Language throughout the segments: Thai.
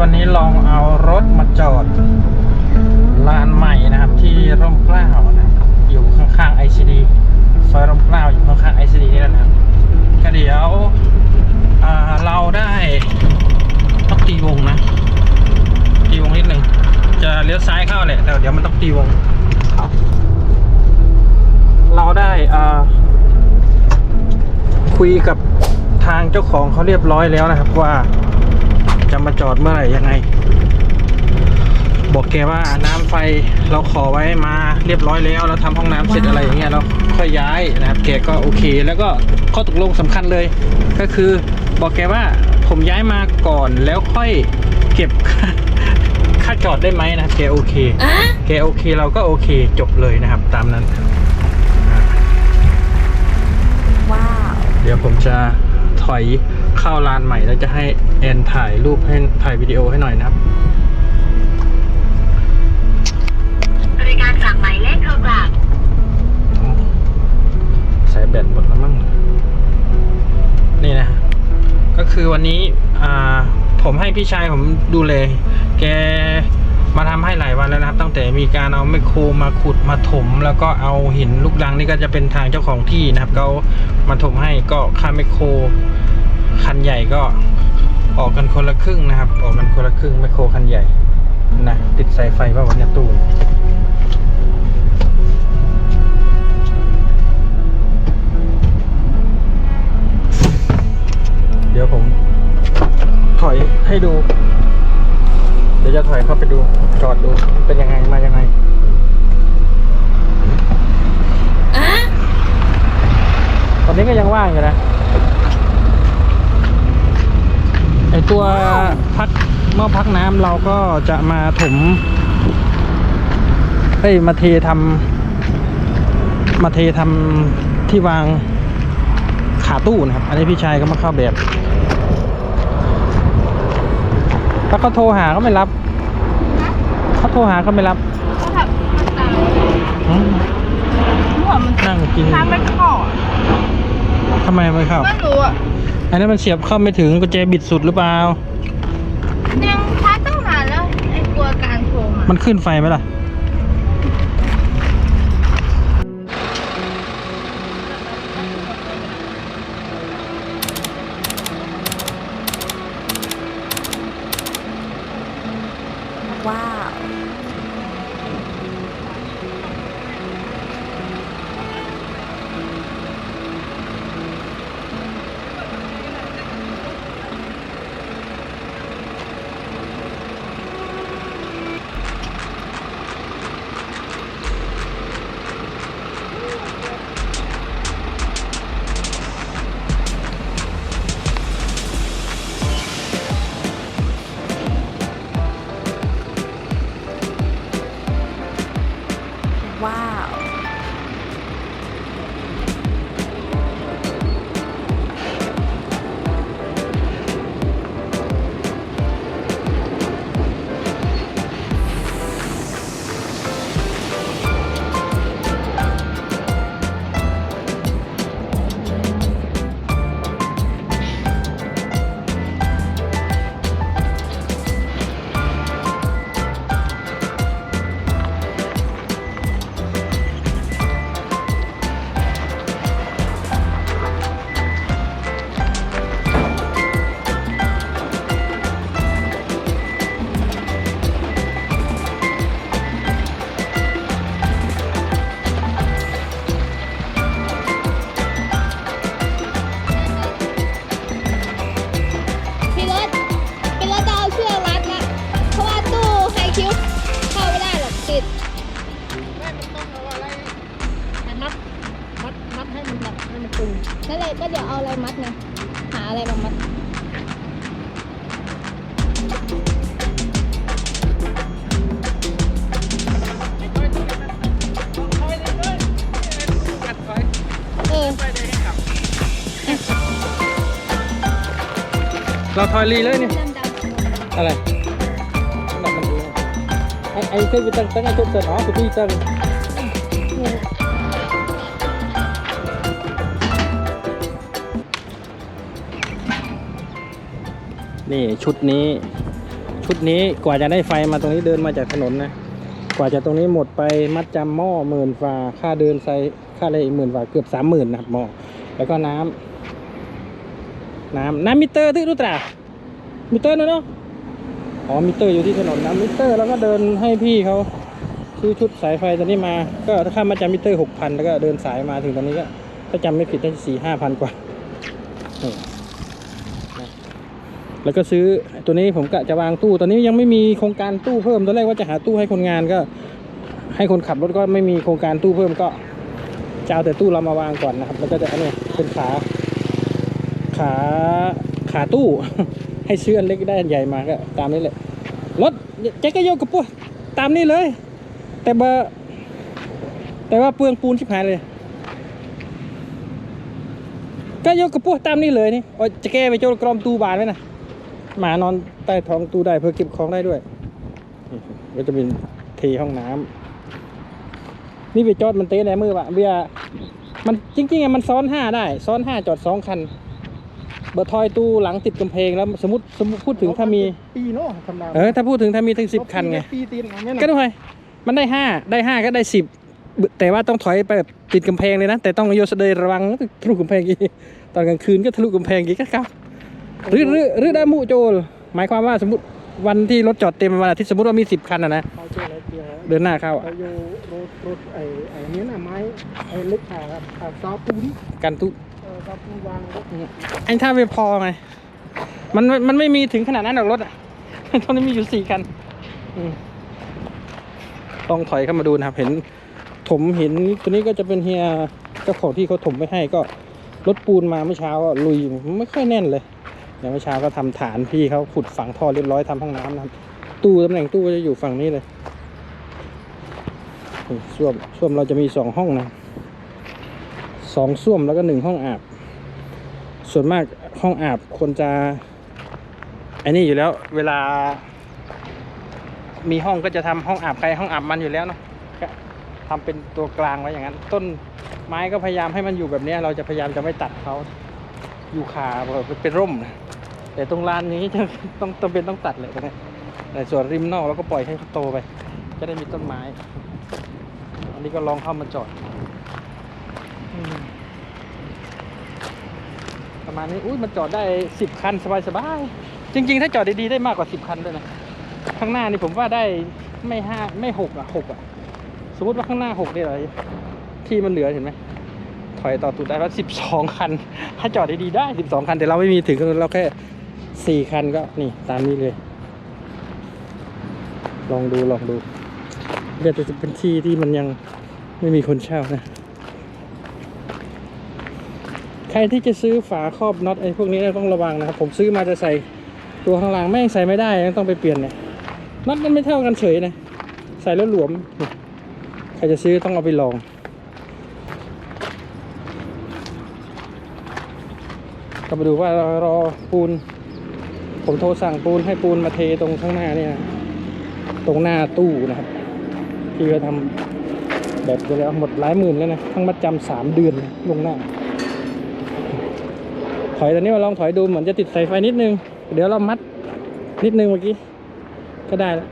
วันนี้ลองเอารถมาจอดลานใหม่นะครับ ที่ร่มเกล้านะอยู่ข้างๆ ICD ซอยร่มเกล้าอยู่ข้างๆ ICD นี่แหละนะครับก็เดี๋ยวเราได้ต้องตีวงนะ ตีวงนิดหนึ่งจะเลี้ยวซ้ายเข้าแหละแต่เดี๋ยวมันต้องตีวง เราได้คุยกับทางเจ้าของเขาเรียบร้อยแล้วนะครับว่า จะมาจอดเมื่อไหร่ยังไง บอกแกว่าน้ำไฟเราขอไว้มาเรียบร้อยแล้วเราทำห้องน้ำเสร็จอะไรอย่างเงี้ยเราค่อยย้ายนะครับแกก็โอเค แล้วก็ข้อตกลงสำคัญเลย ก็คือบอกแกว่าผมย้ายมาก่อนแล้วค่อยเก็บค่าจอดได้ไหมนะครับแกโอเคแกโอเคเราก็โอเคจบเลยนะครับ ตามนั้นว้าวเดี๋ยวผมจะถอย เข้าลานใหม่แล้วจะให้แอนถ่ายรูปให้ถ่ายวิดีโอให้หน่อยนะครับบริการจากหมายเลขโทรกลับใส่แบตหมดแล้วมั้งนี่นะ ก็คือวันนี้อ่าผมให้พี่ชายผมดูเลย แกมาทำให้หลายวันแล้วนะครับ ตั้งแต่มีการเอาไมคโครมาขุดมาถม แล้วก็เอาหินลูกรังนี่ก็จะเป็นทางเจ้าของที่นะครับเขามาถมให้ก็ค่าไมคโครคัน ใหญ่ก็ออกกันคนละครึ่งนะครับ ออกกันคนละครึ่งไมคโครคันใหญ่นะติดสายไฟป่าวะเนี่ยตู้เดี๋ยวผมถอยให้ดู เดี๋ยวจะถอยเข้าไปดู จอดดูเป็นยังไงมายังไงอะตอนนี้ก็ยังว่างอยู่นะ ไอ ตัวพักเมื่อพักน้ำเราก็จะมาถมเอ้ยมาเททำมาเททำที่วางขาตู้นะครับ อันนี้พี่ชายก็มาเข้าแบบถ้าเขาโทรหาก็ไม่รับเขาโทรหาก็ไม่รับเขาขับมาตามอืมหัวมันนั่งกินทางไม่เข้าอะทำไมไม่เข้าไม่รู้อะ อันนี้นมันเสียบเข้าไม่ถึงกุญแจบิดสุดหรือเปล่า ยังชาร์จตั้งนานแล้วไอ้กลัวการโทรมามันขึ้นไฟไหมล่ะ หาอะไรมามัดเออเราถอยรีเลยนี่ดำดำอะไรดับมันดูไอ้ไอ้เคยไปตั้งตั้งไอ้ทุกเตือนอ๋อคือพี่ตั้ง นี่ชุดนี้ ชุดนี้กว่าจะได้ไฟมาตรงนี้เดินมาจากถนนนะ กว่าจะตรงนี้หมดไปมัดจำหม้อหมื่นฝ่าค่าเดินไซค่าอะไรอีกหมื่นฝ่าเกือบสามหมื่นนะครับหม้อแล้วก็น้ำน้ำน้ำมิเตอร์ที่รู้ตรามิเตอร์นะเนาะอ๋อมิเตอร์อยู่ที่ถนนน้ำมิเตอร์แล้วก็เดินให้พี่เขาซื้อชุดสายไฟตัวนี้มา ก็ถ้าค่ามาจำมิเตอร์หกพันแล้วก็เดินสายมาถึงตรงนี้ก็ถ้าจำไม่ผิดได้สี่ห้าพันกว่า แล้วก็ซื้อตัวนี้ผมกะจะวางตู้ ตอนนี้ยังไม่มีโครงการตู้เพิ่มตอนแรกว่าจะหาตู้ให้คนงานก็ ให้คนขับรถก็ไม่มีโครงการตู้เพิ่มก็จะเอาแต่ตู้เรามาวางก่อนนะครับ แล้วก็จะอันนี้เป็นขา ขาขาตู้ ให้ซื้อนเล็กได้ใหญ่มาก็ตามนี้แหละรถแจ็คก็โยกกระปุกตามนี้เลย แต่เบอร์แต่ว่าเปลืองปูนชิบหายเลย ก็ยกกระปุกตามนี้เลยนี่จะแก้ไปโจรกรอมตู้บานไว้นะ หมานอนใต้ท้องตู้ได้เพื่อเก็บของได้ด้วยนี่ก็จะเป็นเทห้องน้ำนี่ไปจอดมันเตะในมือปะเบียร์มันจริงๆอะมันซ้อนห้าได้ ซ้อนห้าจอดสองคันเบอร์ทอยตู้หลังติดกำแพงแล้วสมมติสมมติพูดถึงถ้ามีปีเนาะธรรมดาเออถ้าพูดถึงถ้ามีถึงสิบคันไงปีตีนอย่างเงี้ยก็ด้วยมันได้ห้าได้ห้าก็ได้สิบแต่ว่าต้องถอยไปแบบติดกำแพงเลยนะ แต่ต้องโยสเดยระวังทะลุกำแพงอีกตอนกลางคืนก็ทะลุกำแพงอีกครับ หรือหรือหรือได้มุโจรหมายความว่าสมมติวันที่รถจอดเต็มวันอาทิตย์สมมติว่ามีสิบคันอะนะเขาเจออะไรเจอเดินหน้าเข้าอะเขาโยรถรถไอ้ไอ้เนี้ยน่ะไม้ไอ้เล็กขาครับขาซอปูนกันตุเออซอปูนวางรถไอ้ถ้าไม่พอไงมันมันมันไม่มีถึงขนาดนั้นหรอกรถอะตอนนี้มีอยู่สี่คันอืมต้องถอยเข้ามาดูนะครับ เห็นถมหินตัวนี้ก็จะเป็นเฮียเจ้าของที่เขาถมไว้ให้ก็รถปูนมาเมื่อเช้าก็ลุยไม่ค่อยแน่นเลย อย่างเมื่อเช้าก็ทำฐานพี่เขาขุดฝังท่อเรียบร้อยทำห้องน้ำนะครับ ตู้ตำแหน่งตู้ก็จะอยู่ฝั่งนี้เลยส้วมส้วมเราจะมีสองห้องนะสองส้วมแล้วก็หนึ่งห้องอาบ ส่วนมากห้องอาบคนจะไอ้นี่อยู่แล้วเวลา มีห้องก็จะทำห้องอาบใครห้องอาบมันอยู่แล้วเนาะก็ทำเป็นตัวกลางไว้อย่างนั้น ต้นไม้ก็พยายามให้มันอยู่แบบนี้เราจะพยายามจะไม่ตัดเขา ยู่ขาเป็นร่มนะแต่ตรงลานนี้จะต้องต้องเป็นต้องตัดเลยตรงนี้แต่ส่วนริมนอกเราก็ปล่อยให้เขาโตไป จะได้มีต้นไม้ อันนี้ก็ลองเข้ามาจอด ประมาณนี้อุ้ยมันจอดได้สิบคันสบายๆจริง ๆ ถ้าจอดดีๆได้มากกว่าสิบคันด้วยนะข้างหน้านี่ผมว่าได้ไม่ห้าไม่หกอะหกอะ สมมติว่าข้างหน้าหกนี่เหรอที่มันเหลือเห็นไหม ถอยต่อตูดได้ว่าสิบสองคัน ถ้าจอดดีๆได้สิบสองคัน แต่เราไม่มีถึงเราแค่สี่คันก็นี่ตามนี้เลย ลองดูลองดูเดี๋ยวจะเป็นที่ที่มันยังไม่มีคนเช่านะ ใครที่จะซื้อฝาครอบน็อตไอ้พวกนี้ต้องระวังนะครับ ผมซื้อมาจะใส่ตัวข้างล่างแม่งใส่ไม่ได้ยังต้องไปเปลี่ยนเนี่ยน็อตมันไม่เท่ากันเฉยนะ ใส่แล้วหลวม ใครจะซื้อต้องเอาไปลอง ก็มาดูว่ารอรอปูน ผมโทรสั่งปูนให้ปูนมาเทตรงข้างหน้าเนี่ย ตรงหน้าตู้นะครับที่เขาทำแบบไปแล้วหมดหลายหมื่นแล้วนะทั้งมัดจำสามเดือนลงหน้า ถอยตอนนี้มาลองถอยดูเหมือนจะติดสายไฟนิดนึง เดี๋ยวเรามัดนิดนึงเมื่อกี้ ก็ได้แล้ว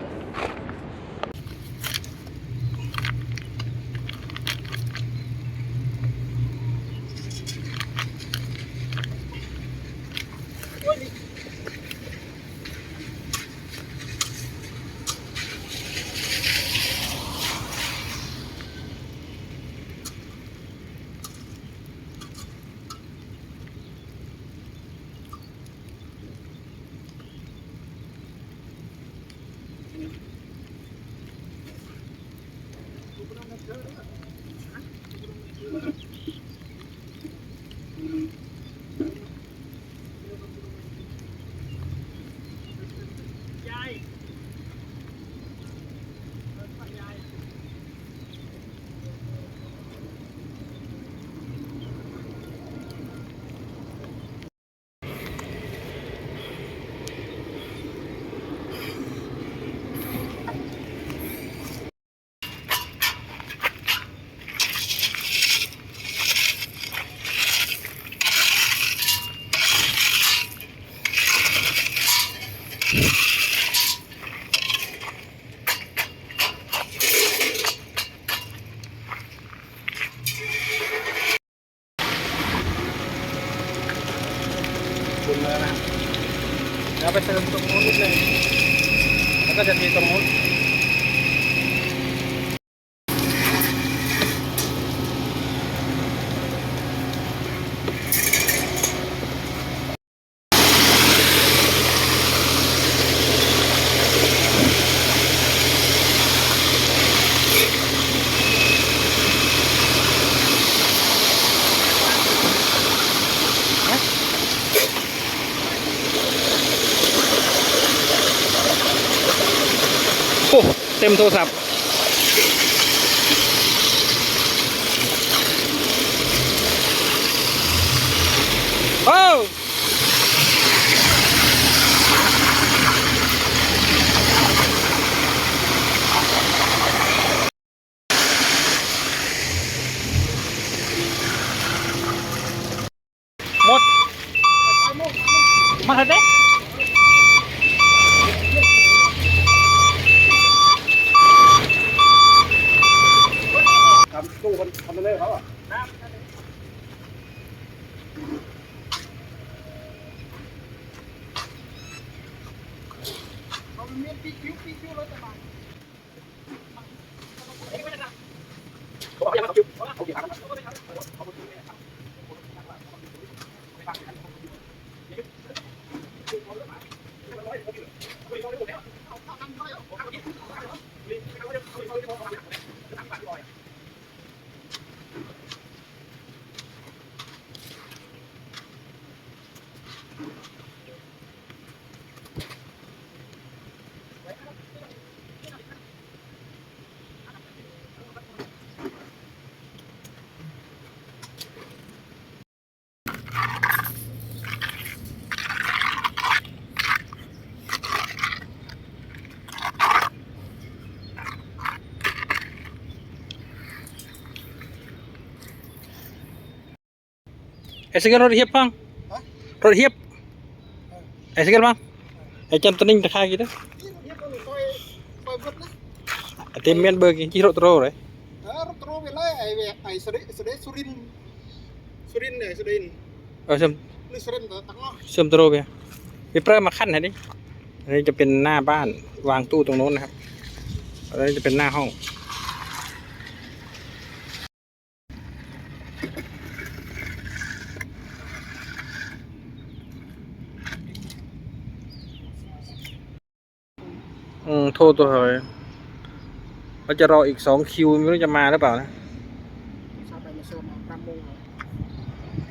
โทรศัพท์โอ้หมด มาเถอะเด้ ทำตู้คนทำไปเลยเขาอะ ไอ้สเก็ตรถเฮียบพังรถเฮียบไอ้สเก็ตพังไอ้จันตวนิ่งตะคา gitu นี่ก็เลยคอยคอยบดนะ ไอ้เต็มเมียนเบอร์กินที่รถโตรเล ยเออรถโตรไปเลยไอ้เวไอ้สุริสุริสุรินทร์สุรินทร์เนี่ยสุรินทร์เออเชื่อมนี่สุรินทร์แต่ตั้งอะเชื่อมโตรไปมีเปรมาขั้นไหนดิอันนี้จะเป็นหน้าบ้านวางตู้ตรงโน้นนะครับอันนี้จะเป็นหน้าห้อง อืมโทษตัวเหยเราจะรออีกสองคิวไม่รู้จะมาหรือเปล่านะ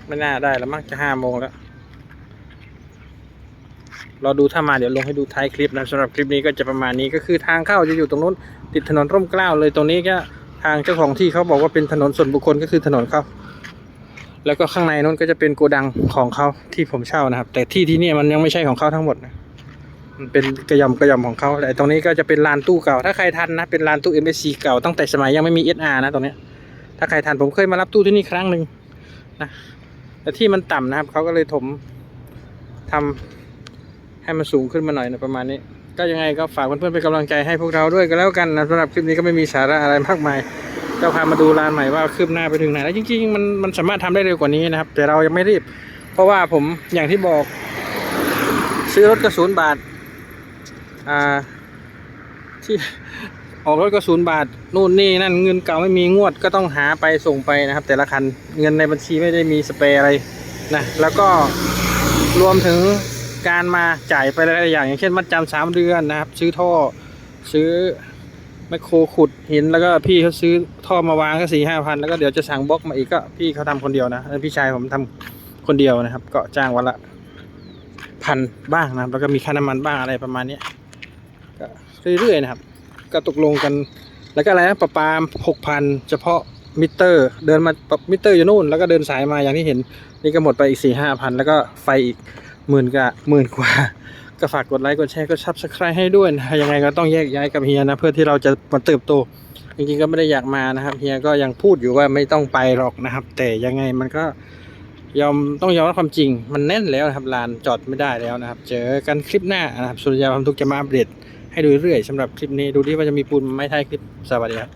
ไม่น่าได้แล้วมั้งจะห้าโมงแล้ว รอดูถ้ามาเดี๋ยวลงให้ดูท้ายคลิปนะสำหรับคลิปนี้ก็จะประมาณนี้ก็คือทางเข้าจะอยู่ตรงนู้น ติดถนนร่มเกล้าเลยตรงนี้ก็ทางเจ้าของที่เขาบอกว่าเป็นถนนส่วนบุคคลก็คือถนนเขาแล้วก็ข้างในนู้นก็จะเป็นโกดังของเขาที่ผมเช่านะครับ แต่ที่ที่เนี่ยมันยังไม่ใช่ของเขาทั้งหมดนะ มันเป็นกระยำกระยำของเขาแต่ตรงนี้ก็จะเป็นลานตู้เก่า ถ้าใครทันนะ เป็นลานตู้ MSC เก่าตั้งแต่สมัยยังไม่มี SR นะตรงนี้ ถ้าใครทันผมเคยมารับตู้ที่นี่ครั้งหนึ่งนะแต่ที่มันต่ำนะครับเขาก็เลยถมทำให้มันสูงขึ้นมาหน่อยนะประมาณนี้ ก็ยังไงก็ฝากเพื่อนๆเป็นกำลังใจให้พวกเราด้วยก็แล้วกันนะสำหรับคลิปนี้ก็ไม่มีสาระอะไรมากมายก็พามาดูร้านใหม่ว่าคืบหน้าไปถึงไหนแล้วจริงๆมันมันสามารถทำได้เร็วกว่านี้นะครับ แต่เรายังไม่รีบ เพราะว่าผมอย่างที่บอก ซื้อรถกระสุนบาท อ่า ที่ออกรถก็ศูนย์บาทนู่นนี่นั่นเงินเก่าไม่มีงวดก็ต้องหาไปส่งไปนะครับ แต่ละคันเงินในบัญชีไม่ได้มีสเปรย์อะไรนะแล้วก็รวมถึงการมาจ่ายไปหลายอย่างอย่างเช่นมัดจำสามเดือนนะครับ ซื้อท่อซื้อแมคโครขุดหินแล้วก็พี่เขาซื้อท่อมาวางก็สี่ห้าพันแล้วก็เดี๋ยวจะสั่งบล็อกมาอีกก็พี่เขาทำคนเดียวนะพี่ชายผมทำคนเดียวนะครับ ก็จ้างวันละพันบ้างนะครับแล้วก็มีค่าน้ำมันบ้างอะไรประมาณเนี้ เรื่อยๆนะครับ ก็ตกลงกัน แล้วก็อะไรนะประปาหกพันเฉพาะมิเตอร์ เดินมาปรับมิเตอร์อยู่นู่น แล้วก็เดินสายมาอย่างที่เห็น นี่ก็หมดไปอีกสี่ห้าพันแล้วก็ไฟอีกหมื่นกว่าหมื่นกว่า ก็ฝากกดไลค์กดแชร์กดซับสไครต์ให้ด้วยนะยังไงก็ต้องแยกย้ายกับเฮียนะเพื่อที่เราจะมาเติบโตจริงๆก็ไม่ได้อยากมานะครับเฮียก็ยังพูดอยู่ว่าไม่ต้องไปหรอกนะครับ แต่ยังไงมันก็ยอมต้องยอมรับความจริง มันแน่นแล้วนะครับลานจอดไม่ได้แล้วนะครับ เจอกันคลิปหน้านะครับสุริยาความทุกจะมาอัปเดต ให้ดูเรื่อยๆสำหรับคลิปนี้ดูที่ว่าจะมีปูนไม่ท้ายคลิปสวัสดีครับ